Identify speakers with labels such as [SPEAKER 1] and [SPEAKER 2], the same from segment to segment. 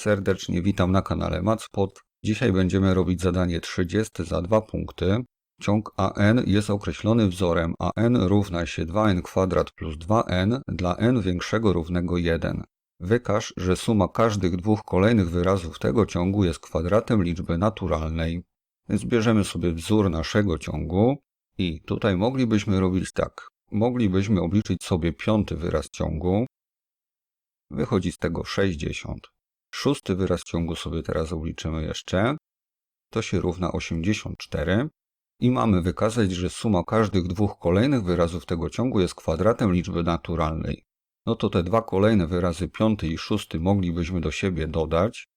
[SPEAKER 1] Serdecznie witam na kanale Matspot. Dzisiaj będziemy robić zadanie 30 za dwa punkty. Ciąg AN jest określony wzorem AN równa się 2n kwadrat plus 2n dla n większego równego 1. Wykaż, że suma każdych dwóch kolejnych wyrazów tego ciągu jest kwadratem liczby naturalnej. Więc bierzemy sobie wzór naszego ciągu i tutaj moglibyśmy robić tak. Moglibyśmy obliczyć sobie piąty wyraz ciągu. Wychodzi z tego 60. Szósty wyraz ciągu sobie teraz obliczymy jeszcze. To się równa 84. I mamy wykazać, że suma każdych dwóch kolejnych wyrazów tego ciągu jest kwadratem liczby naturalnej. No to te dwa kolejne wyrazy, piąty i szósty, moglibyśmy do siebie dodać.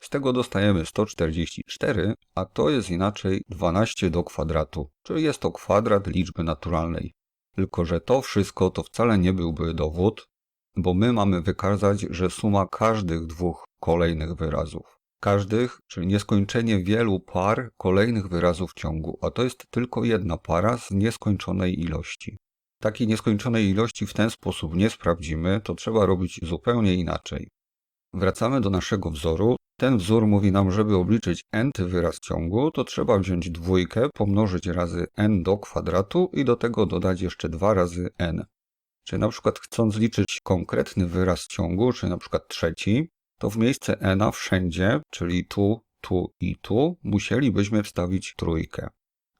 [SPEAKER 1] Z tego dostajemy 144, a to jest inaczej 12 do kwadratu, czyli jest to kwadrat liczby naturalnej. Tylko, że to wszystko to wcale nie byłby dowód, bo my mamy wykazać, że suma każdych dwóch kolejnych wyrazów. Każdych, czyli nieskończenie wielu par kolejnych wyrazów ciągu, a to jest tylko jedna para z nieskończonej ilości. Takiej nieskończonej ilości w ten sposób nie sprawdzimy, to trzeba robić zupełnie inaczej. Wracamy do naszego wzoru. Ten wzór mówi nam, żeby obliczyć n-ty wyraz ciągu, to trzeba wziąć dwójkę, pomnożyć razy n do kwadratu i do tego dodać jeszcze dwa razy n. Czyli na przykład chcąc liczyć konkretny wyraz ciągu, czyli na przykład trzeci, to w miejsce n wszędzie, czyli tu, tu i tu, musielibyśmy wstawić trójkę.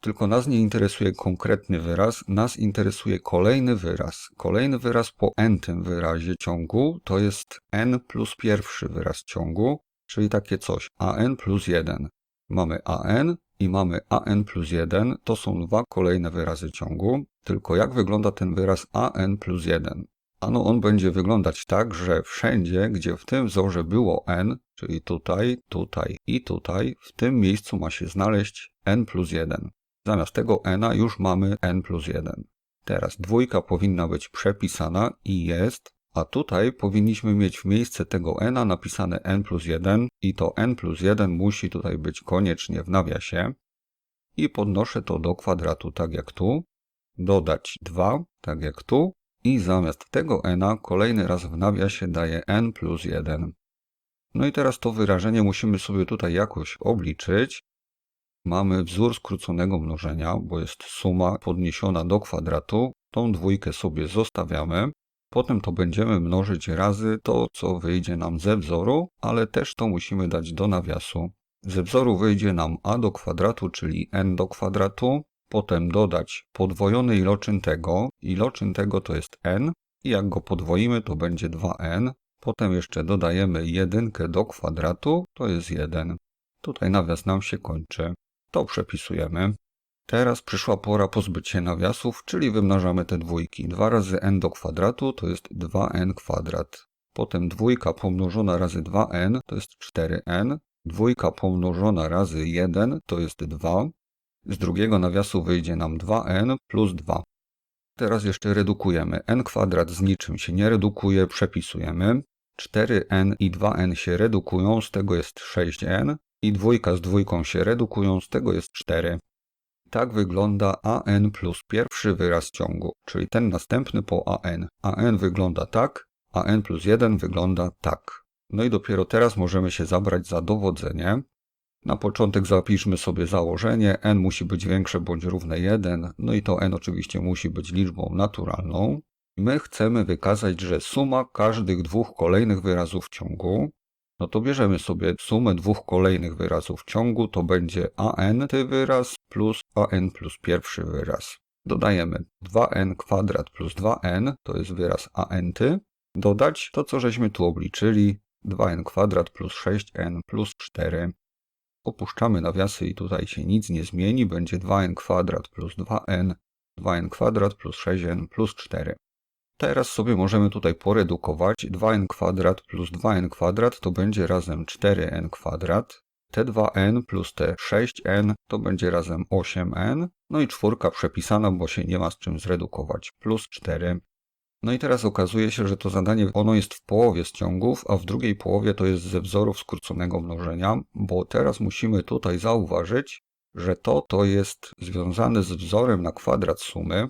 [SPEAKER 1] Tylko nas nie interesuje konkretny wyraz, nas interesuje kolejny wyraz. Kolejny wyraz po n tym wyrazie ciągu to jest n plus pierwszy wyraz ciągu, czyli takie coś an plus 1. Mamy an i mamy an plus 1, to są dwa kolejne wyrazy ciągu, tylko jak wygląda ten wyraz an plus 1? Ano on będzie wyglądać tak, że wszędzie, gdzie w tym wzorze było n, czyli tutaj, tutaj i tutaj, w tym miejscu ma się znaleźć n plus 1. Zamiast tego n już mamy n plus 1. Teraz dwójka powinna być przepisana i jest, a tutaj powinniśmy mieć w miejsce tego n napisane n plus 1 i to n plus 1 musi tutaj być koniecznie w nawiasie. I podnoszę to do kwadratu tak jak tu, dodać 2 tak jak tu i zamiast tego n kolejny raz w nawiasie daję n plus 1. No i teraz to wyrażenie musimy sobie tutaj jakoś obliczyć. Mamy wzór skróconego mnożenia, bo jest suma podniesiona do kwadratu. Tą dwójkę sobie zostawiamy. Potem to będziemy mnożyć razy to, co wyjdzie nam ze wzoru, ale też to musimy dać do nawiasu. Ze wzoru wyjdzie nam a do kwadratu, czyli n do kwadratu, potem dodać podwojony iloczyn tego. Iloczyn tego to jest n i jak go podwoimy, to będzie 2n. Potem jeszcze dodajemy jedynkę do kwadratu, to jest 1. Tutaj nawias nam się kończy. To przepisujemy. Teraz przyszła pora pozbyć się nawiasów, czyli wymnażamy te dwójki. 2 razy n do kwadratu to jest 2n kwadrat. Potem dwójka pomnożona razy 2n to jest 4n. Dwójka pomnożona razy 1 to jest 2. Z drugiego nawiasu wyjdzie nam 2n plus 2. Teraz jeszcze redukujemy. n kwadrat z niczym się nie redukuje, przepisujemy. 4n i 2n się redukują, z tego jest 6n. I dwójka z dwójką się redukują, z tego jest 4. Tak wygląda an plus pierwszy wyraz ciągu, czyli ten następny po an. an wygląda tak, an plus 1 wygląda tak. No i dopiero teraz możemy się zabrać za dowodzenie. Na początek zapiszmy sobie założenie, n musi być większe bądź równe 1, no i to n oczywiście musi być liczbą naturalną. My chcemy wykazać, że suma każdych dwóch kolejnych wyrazów ciągu, no to bierzemy sobie sumę dwóch kolejnych wyrazów ciągu, to będzie an ty wyraz plus an plus pierwszy wyraz. Dodajemy 2n kwadrat plus 2n, to jest wyraz an ty, dodać to, co żeśmy tu obliczyli, 2n kwadrat plus 6n plus 4 Opuszczamy nawiasy i tutaj się nic nie zmieni. Będzie 2n kwadrat plus 2n, 2n kwadrat plus 6n plus 4. Teraz sobie możemy tutaj poredukować. 2n kwadrat plus 2n kwadrat to będzie razem 4n kwadrat. Te 2n plus te 6n to będzie razem 8n. No i czwórka przepisana, bo się nie ma z czym zredukować. Plus 4 no i teraz okazuje się, że to zadanie ono jest w połowie z ciągów, a w drugiej połowie to jest ze wzorów skróconego mnożenia, bo teraz musimy tutaj zauważyć, że to to jest związane z wzorem na kwadrat sumy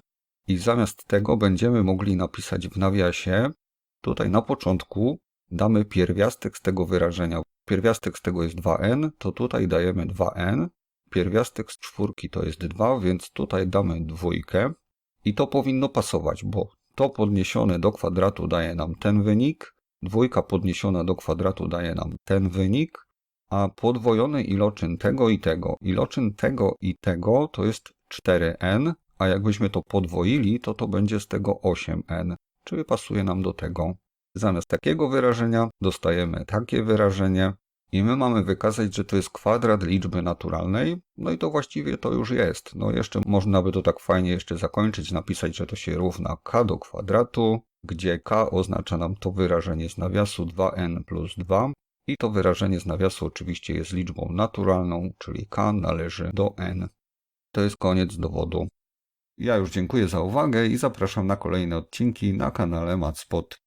[SPEAKER 1] i zamiast tego będziemy mogli napisać w nawiasie tutaj na początku damy pierwiastek z tego wyrażenia. Pierwiastek z tego jest 2n, to tutaj dajemy 2n. Pierwiastek z czwórki to jest 2, więc tutaj damy dwójkę. I to powinno pasować, bo to podniesione do kwadratu daje nam ten wynik, dwójka podniesiona do kwadratu daje nam ten wynik, a podwojony iloczyn tego i tego, iloczyn tego i tego to jest 4n, a jakbyśmy to podwoili, to to będzie z tego 8n, czyli pasuje nam do tego. Zamiast takiego wyrażenia dostajemy takie wyrażenie i my mamy wykazać, że to jest kwadrat liczby naturalnej, no i to właściwie to już jest. No jeszcze można by to tak fajnie jeszcze zakończyć, napisać, że to się równa k do kwadratu, gdzie k oznacza nam to wyrażenie z nawiasu 2n plus 2 i to wyrażenie z nawiasu oczywiście jest liczbą naturalną, czyli k należy do n. To jest koniec dowodu. Ja już dziękuję za uwagę i zapraszam na kolejne odcinki na kanale Matspot.